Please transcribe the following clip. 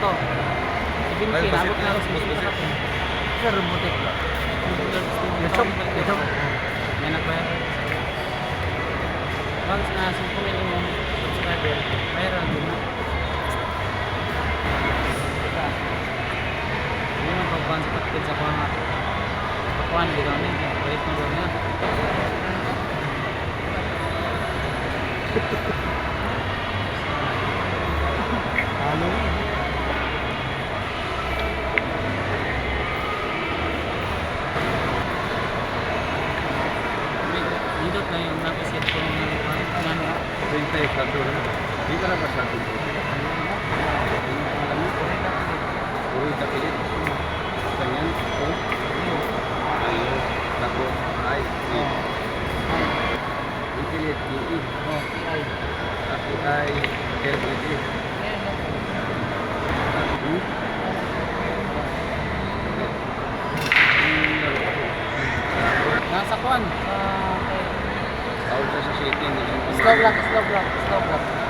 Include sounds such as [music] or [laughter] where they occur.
to. 70, Ay, nabot basit na ako na, mas basit. Sir, butik. Yusok, yusok. Yan na ba yan? Once na 5 million subscriber, mayroon din na. Hindi mo pagkuhan sa kapatid sa kuha nga. Pagkuhan, di ka ulit. Balik mo doon yan. Ano? [laughs] Nindot na yung napisit ko ng ano. 30 satu na. Di ka na ba satu? Uy, kapilit. Ganyan. Oh. Ayo. Tako. Ay. I. Ipilit. I. Oh, ay. Aki ay. LPG. Hmm? Nasa. Sa slow block, slow block, slow block.